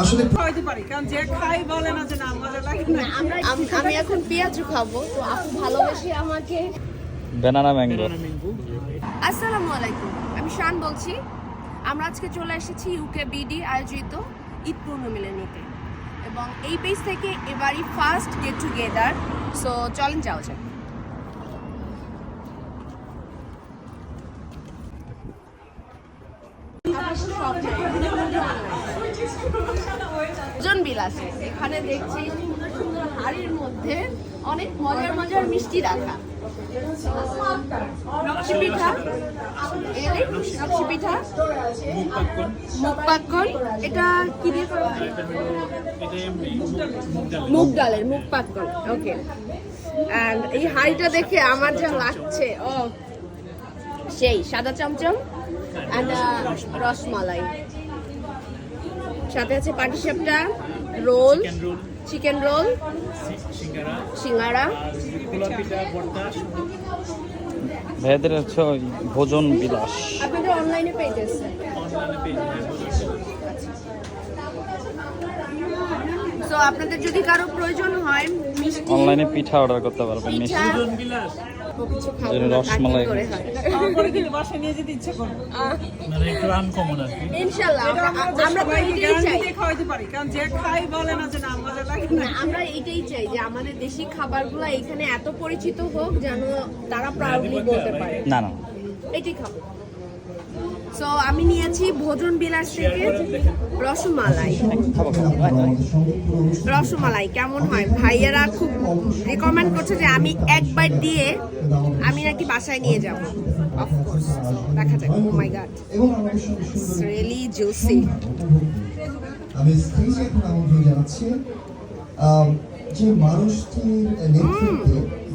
আসলে খাওয়াইতে পারি কারণ যে খাই বলে না যে না মজা লাগে না। আমি এখন পেঁয়াজু খাব তো আপু ভালোবেসে আমাকে ব্যানানা ম্যাঙ্গো আসসালামু আলাইকুম আমি শান বলছি। আমরা আজকে চলে এসেছি ইউকে বিডি আয়োজিত ঈদ পূর্ণমিলনীতে। এবং এই পেজ থেকে এবারই ফার্স্ট গেট টুগেদার সো চলেন যাওয়া যাক। জন বিলাসে। এখানে দেখছি সুন্দর সুন্দর হাড়ির মধ্যে অনেক মজার মজার মিষ্টি রাখা। এটা মুগ ডালের মুখ পাক্কন ওকে এই হাঁড়িটা দেখে আমার যা লাগছে ও সেই সাদা চমচম। অ্যান্ড রসমালাই। সাথে আছে পাটিসাপটা রোল চিকেন রোল সিঙ্গারা। ভাইয়াদের হচ্ছে ভোজন বিলাস। আপনাদের অনলাইনে পেয়েছে তো আপনাদের যদি কারও প্রয়োজন হয় মিষ্টি অনলাইনে পিঠা অর্ডার করতে পারবেন মিষ্টি। ও কিছু খাব রসমালাই। করে হয়? আমার কিন্তু বাসায় নিয়ে যেতে ইচ্ছে করবে মানে একটু আনকমন আর কি। ইনশাল্লাহ আমরা- আমরা আমরা তো এটাই চাই। দিয়ে পারি কারণ যে খাই বলে না যে না মজা লাগে না। না, আমরা এটাই চাই যে আমাদের দেশি খাবারগুলো এখানে এত পরিচিত হোক যেন তারা প্রাউডলি বলতে পারে। না না। এটাই খাব। সো আমি নিয়েছি ভোজন বিলাস থেকে রসমালাই। রসমালাই কেমন হয়? ভাইয়ারা খুব রিকমেন্ড করছে যে আমি এক বাইট দিয়ে আমি নাকি বাসায় নিয়ে যাব। অফকোর্স দেখা যাক। Oh my god really juicy আমি স্টেজে এখন আমন্ত্রণ জানাচ্ছি। যে মানুষটির নেতৃত্বে একটি টিম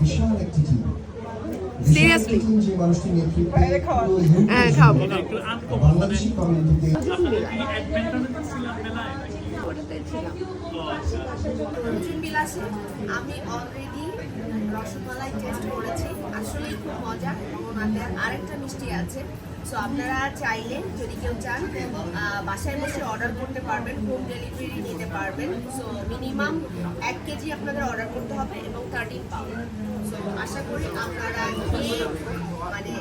UK হ্যাঁ খাব। বাংলাদেশি কমিউনিটিতে ভোজন বিলাসে আমি অলরেডি রসমালাই টেস্ট করেছি। আসলেই খুব মজা ওনাদের আরেকটা মিষ্টি আছে। সো আপনারা চাইলে যদি কেউ চান বাসায় বসে অর্ডার করতে পারবেন হোম ডেলিভারি নিতে পারবেন। সো মিনিমাম এক কেজি আপনাদের অর্ডার করতে হবে এবং থার্টিন পাউন্ড সো আশা করি আপনারা মানে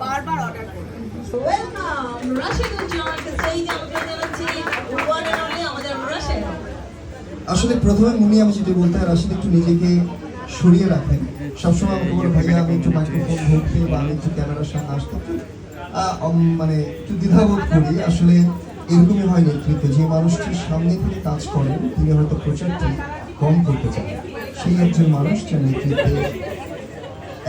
বারবার অর্ডার করবেন। ওয়েলকাম রাশেদুল জামানকে সেই আমন্ত্রণ জানাচ্ছি ওয়ান অ্যান্ড অনলি আমাদের রাশেদ আসলে প্রথমে মুনি আমি যেটা বলতে হয় আসলে একটু নিজেকে সরিয়ে রাখেন। সবসময় আমাকে বলে ভাইয়া আমি একটু মাইক্রোফোন ধরতে বা আমি একটু ক্যামেরার সামনে আসতে মানে একটু দ্বিধাবোধ করি। আসলে এরকমই হয় নেতৃত্ব। যে মানুষটির সামনে থেকে কাজ করেন তিনি হয়তো প্রচারটি কম করতে চান। সেই একজন মানুষ যার নেতৃত্বে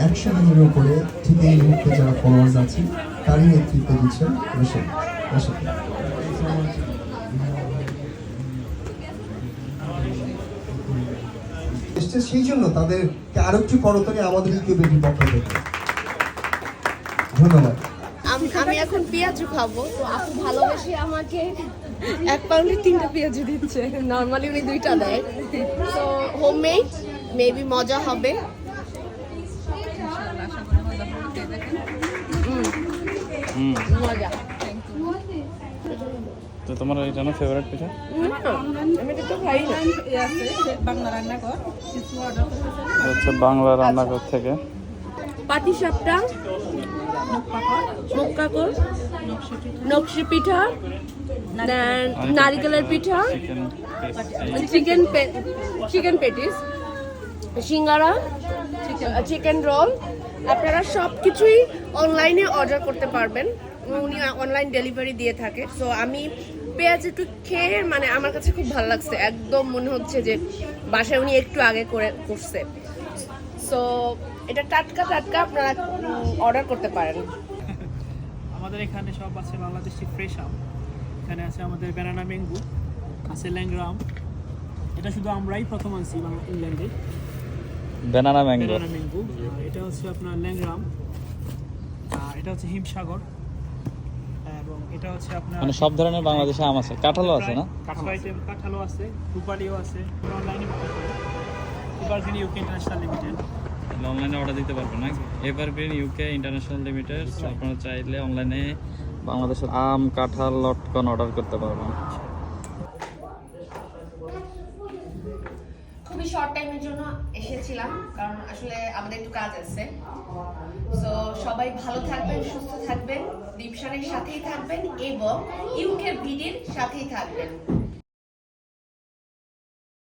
একশো দিনের উপরে ঠিক এই মুহূর্তে যারা ফলোয়ার্স আছে, তারই নেতৃত্ব দিচ্ছেন রশিদ। রশিদ। সেই জন্য তাদেরকে আরও একটু করতলে আমাদের ইউটিউবের পক্ষ থেকে। ধন্যবাদ। আমি এখন পেঁয়াজু খাব, তো আপু ভালোবেসে আমাকে এক পাউন্ডে তিনটা পেঁয়াজু দিচ্ছে। নর্মালি উনি দুইটা দেয়। তো হোমমেড মেবি মজা হবে। তো তোমার এটা না ফেভারিট পিঠা না বাংলা রান্নাঘর থেকে। পাটি সাপটা নকশি পিঠা নারিকেলের পিঠা chicken chicken chicken patties singara chicken roll আপনারা সব কিছুই অনলাইনে অর্ডার করতে পারবেন। উনি অনলাইন ডেলিভারি দিয়ে থাকে। সো আমি পেঁয়াজ একটু খেয়ে মানে আমার কাছে খুব ভালো লাগছে। একদম মনে হচ্ছে যে বাসায় উনি একটু আগে করে করছে। সো এটা টাটকা টাটকা আপনারা অর্ডার করতে পারেন। আমাদের এখানে সব আছে বাংলাদেশি ফ্রেশ আম। এখানে আছে আমাদের ব্যানানা ম্যাঙ্গো আছে ল্যাংরাম এটা শুধু আমরাই প্রথম আনছি ইংল্যান্ডে। ব্যানানা ম্যাঙ্গো ব্যানানা ম্যাঙ্গো এটা হচ্ছে আপনার ল্যাংরাম আর এটা হচ্ছে হিমসাগর। এবং এটা হচ্ছে আপনার মানে সব ধরনের বাংলাদেশে আম আছে। কাঁঠালও আছে না? কাঁঠাল আইটেম কাঁঠালও আছে রূপালিও আছে। অনলাইনে super green UK international limited অনলাইনে অর্ডার দিতে পারবেন না? এভারগ্রিন ইউকে ইন্টারন্যাশনাল লিমিটেড আপনারা চাইলে অনলাইনে বাংলাদেশের আম কাঁঠাল লটকন অর্ডার করতে পারবেন। এসেছিলাম, কারণ আসলে আমাদের একটু কাজ আছে। তো সবাই ভালো থাকবেন, সুস্থ থাকবেন দীপশানের সাথেই থাকবেন এবং ইউকে ভিডির সাথেই থাকবেন।